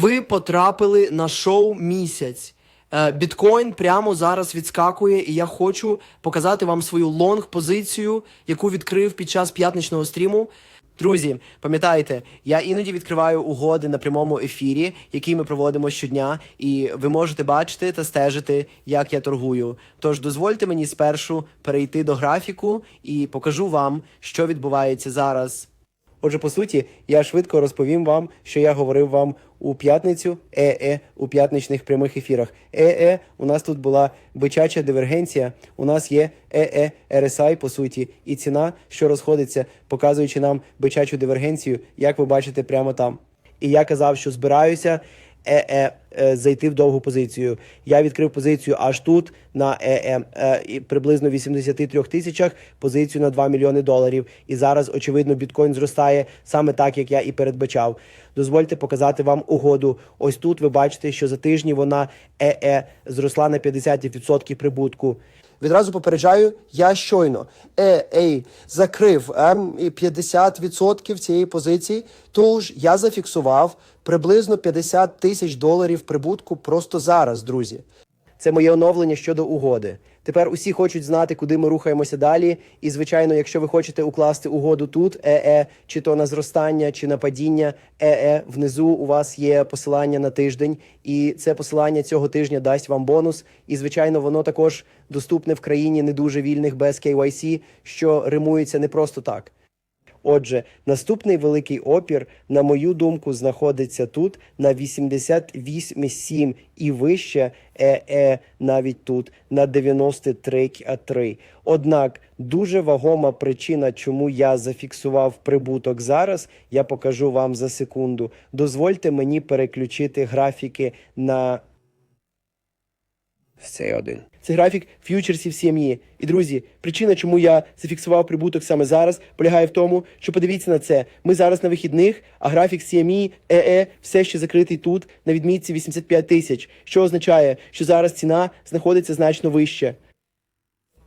Ви потрапили на шоу місяць. Е, Біткоін прямо зараз відскакує, і я хочу показати вам свою лонг позицію, яку відкрив під час п'ятничного стріму. Друзі, пам'ятайте, я іноді відкриваю угоди на прямому ефірі, які ми проводимо щодня, і ви можете бачити та стежити, як я торгую. Тож дозвольте мені спершу перейти до графіку і покажу вам, що відбувається зараз. Отже, по суті, я швидко розповім вам, що я говорив вам у п'ятницю, е-е, у п'ятничних прямих ефірах. Е-е, у нас тут була бичача дивергенція, у нас є е-е, RSI, по суті, і ціна, що розходиться, показуючи нам бичачу дивергенцію, як ви бачите прямо там. І я казав, що збираюся е-е, е, зайти в довгу позицію. Я відкрив позицію аж тут на е-е, е, приблизно 83 тисячах, позицію на 2 мільйони доларів. І зараз, очевидно, біткоін зростає саме так, як я і передбачав. Дозвольте показати вам угоду. Ось тут ви бачите, що за тижні вона е-е зросла на 50% прибутку. Відразу попереджаю, я щойно е, ей, закрив е, і 50% цієї позиції. Тож я зафіксував приблизно 50 тисяч доларів прибутку просто зараз, друзі. Це моє оновлення щодо угоди. Тепер усі хочуть знати, куди ми рухаємося далі. І, звичайно, якщо ви хочете укласти угоду тут, е-е, чи то на зростання, чи на падіння, е-е, внизу у вас є посилання на тиждень, і це посилання цього тижня дасть вам бонус. І, звичайно, воно також доступне в країні не дуже вільних без KYC, що римується не просто так. Отже, наступний великий опір, на мою думку, знаходиться тут на 88,7 і вище, е, е, навіть тут на 93,3. Однак дуже вагома причина, чому я зафіксував прибуток зараз, я покажу вам за секунду. Дозвольте мені переключити графіки на цей один. Це графік ф'ючерсів CME. І друзі, причина, чому я зафіксував прибуток саме зараз, полягає в тому, що подивіться на це. Ми зараз на вихідних, а графік CME EE все ще закритий тут на відмітці 85 тисяч, що означає, що зараз ціна знаходиться значно вище.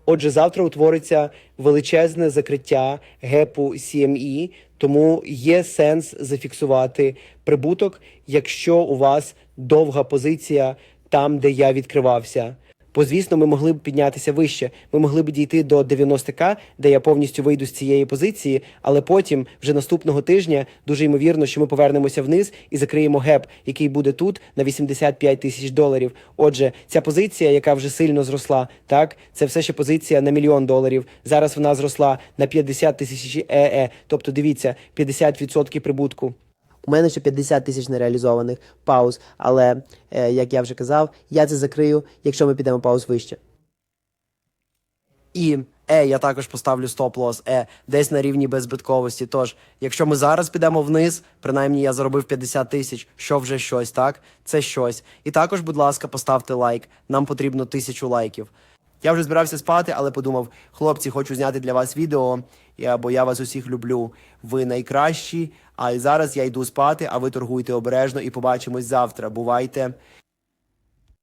Отже, завтра утвориться величезне закриття гепу CME, тому є сенс зафіксувати прибуток, якщо у вас довга позиція там, де я відкривався. Бо, звісно, ми могли б піднятися вище. Ми могли б дійти до 90к, де я повністю вийду з цієї позиції, але потім, вже наступного тижня, дуже ймовірно, що ми повернемося вниз і закриємо геп, який буде тут на 85 тисяч доларів. Отже, ця позиція, яка вже сильно зросла, так це все ще позиція на мільйон доларів. Зараз вона зросла на 50 тисяч ЕЕ. Тобто, дивіться, 50% прибутку. У мене ще 50 тисяч нереалізованих пауз, але е, як я вже казав, я це закрию, якщо ми підемо пауз вище. І е, я також поставлю стоп-лосс е, десь на рівні беззбитковості. Тож, якщо ми зараз підемо вниз, принаймні я заробив 50 тисяч, що вже щось, так? Це щось. І також, будь ласка, поставте лайк. Нам потрібно тисячу лайків. Я вже збирався спати, але подумав, хлопці, хочу зняти для вас відео, бо я вас усіх люблю. Ви найкращі. А зараз я йду спати, а ви торгуйте обережно і побачимось завтра. Бувайте.